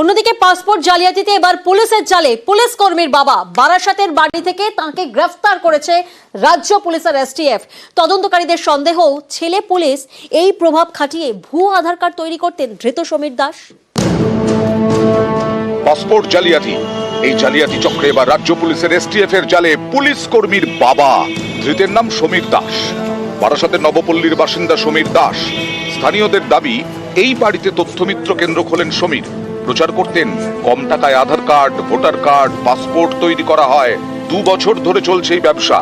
অন্যদিকে পাসপোর্ট জালিয়াতিতে এবার পুলিশের জালে। পুলিশ কর্মীর বাবা বারাসাতের বাড়ি থেকে তাকে গ্রেফতার করেছে রাজ্য পুলিশের এসটিএফ। তদন্তকারীদের সন্দেহ, ছেলে পুলিশ এই প্রভাব খাটিয়ে ভুয়ো আধার কার্ড তৈরি করতেন ধৃত সমীর দাস। পাসপোর্ট জালিয়াতি। এই জালিয়াতি চক্রে এবার রাজ্য পুলিশের এসটিএফ এর জালে পুলিশ কর্মীর বাবা। ধৃতের নাম সমীর দাস। বারাসাতের নবপল্লীর বাসিন্দা সমীর দাস। স্থানীয়দের দাবি, এই বাড়িতে তথ্যমিত্র কেন্দ্র খোলেন সমীর। প্রচার করতেন। কম টাকায় Aadhaar card, voter card, passport তৈরি করা হয়। দু বছর ধরে চলছে এই ব্যবসা।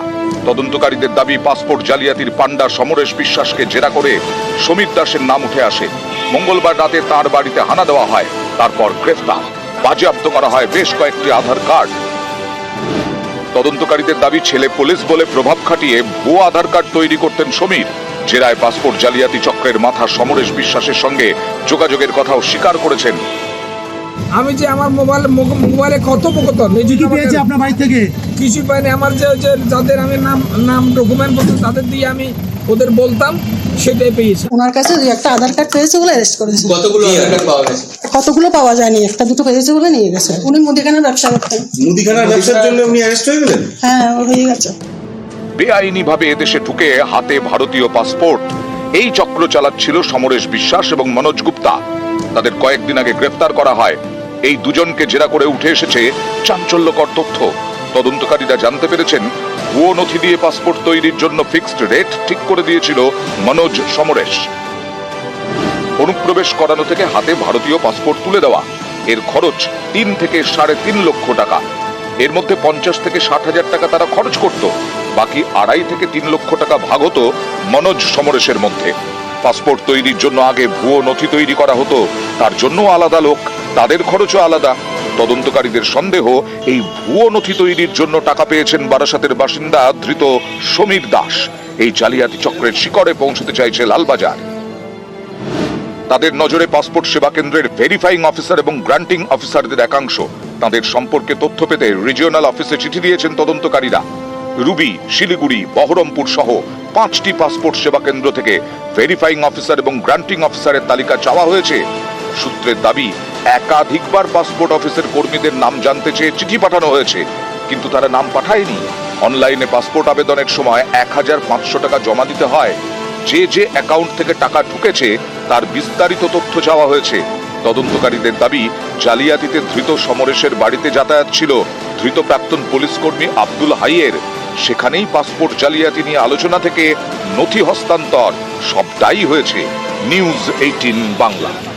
তদন্তকারীদের দাবি, পাসপোর্ট জালিয়াতির পান্ডা সমরেশ বিশ্বাসকে জেরা করে সমীর দাসের নাম উঠে আসে। মঙ্গলবার রাতে তার বাড়িতে হানা দেওয়া হয়, তারপর গ্রেফতার। বাজেয়াপ্ত করা হয় বেশ কয়েকটি আধার কার্ড। তদন্তকারীদের দাবি, ছেলে পুলিশ বলে প্রভাব খাটিয়ে ভুয়ো আধার কার্ড তৈরি করতেন সমীর। জেরায় পাসপোর্ট জালিয়াতি চক্রের মাথা সমরেশ বিশ্বাসের সঙ্গে যোগাযোগের কথাও স্বীকার করেছেন আমি যে আমার মোবাইল মোবাইলে কথোপকথন এই কি পেয়েছে আপনার বাড়ি থেকে? কিছু পাইনি। আমার যে যে যাদের আমি নাম নাম ডকুমেন্ট বলতো তাদের দিয়ে আমি ওদের বলতাম সেটাই পেয়েছি। ওনার কাছে দুই একটা আধার কার্ড পেয়েছে বলে অ্যারেস্ট করেছে। কতগুলো আধার কার্ড পাওয়া গেছে? কতগুলো পাওয়া যায়নি? একটা দুটো পেয়েছে বলে নিয়ে গেছে। উনি মুদিখানার ব্যবসা করতেন। মুদিখানার ব্যবসার জন্য উনি অ্যারেস্ট হয়ে গেলেন? হ্যাঁ ও হয়ে গেছে। বেআইনিভাবে এদেশে ঢুকে হাতে ভারতীয় পাসপোর্ট এই চক্র চালাচ্ছিল সমরেশ বিশ্বাস এবং মনোজ গুপ্তা। তাদের কয়েকদিন আগে গ্রেফতার করা হয়। এই দুজনকে জেরা করে উঠে এসেছে চাঞ্চল্যকর তথ্য। তদন্তকারীরা জানতে পেরেছেন, ভুয়ো নথি দিয়ে পাসপোর্ট তৈরির জন্য ফিক্সড রেট ঠিক করে দিয়েছিল মনোজ সমরেশ। অনুপ্রবেশ করানো থেকে হাতে ভারতীয় পাসপোর্ট তুলে দেওয়া। এর খরচ তিন থেকে সাড়ে তিন লক্ষ টাকা। এর মধ্যে পঞ্চাশ থেকে ষাট হাজার টাকা তারা খরচ করত। বাকি আড়াই থেকে তিন লক্ষ টাকা ভাগ হতো মনোজ সমরেশের মধ্যে। পাসপোর্ট তৈরির জন্য আগে ভুয়ো নথি তৈরি করা হতো, তার জন্য আলাদা লোক, তাদের খরচও আলাদা। তদন্তকারীদের সন্দেহ, এই ভুয়ো নথি তৈরির জন্য টাকা পেয়েছেন বারাসাতের বাসিন্দা ধৃত সমীর দাস। এই জালিয়াতি চক্রের শিকড়ে পৌঁছতে চাইছে লালবাজার। তাদের নজরে পাসপোর্ট সেবা কেন্দ্রের ভেরিফাইং অফিসার এবং গ্রান্টিং অফিসারদের একাংশ। তাদের সম্পর্কে তথ্য পেতে রিজিওনাল অফিসে চিঠি দিয়েছেন তদন্তকারীরা। রুবি, শিলিগুড়ি, বহরমপুর সহ পাঁচটি পাসপোর্ট সেবা কেন্দ্র থেকে ভেরিফাইং অফিসার এবং গ্রান্টিং অফিসারের তালিকা চাওয়া হয়েছে। সূত্রের দাবি, একাধিকবার পাসপোর্ট অফিসের কর্মীদের নাম জানতে চেয়ে চিঠি পাঠানো হয়েছে, কিন্তু তারা নাম পাঠায়নি। অনলাইনে পাসপোর্ট আবেদনের সময় এক হাজার পাঁচশো টাকা জমা দিতে হয়। যে যে অ্যাকাউন্ট থেকে টাকা ঢুকেছে, তার বিস্তারিত তথ্য চাওয়া হয়েছে। তদন্তকারীদের দাবি, জালিয়াতিতে ধৃত সমরেশের বাড়িতে যাতায়াত ছিল। ধৃত প্রাক্তন পুলিশ কর্মী আব্দুল হাইয়ের। সেখানেই পাসপোর্ট জালিয়াতি নিয়ে আলোচনা থেকে নথি হস্তান্তর। সবটাই হয়েছে নিউজ এইটিন বাংলা।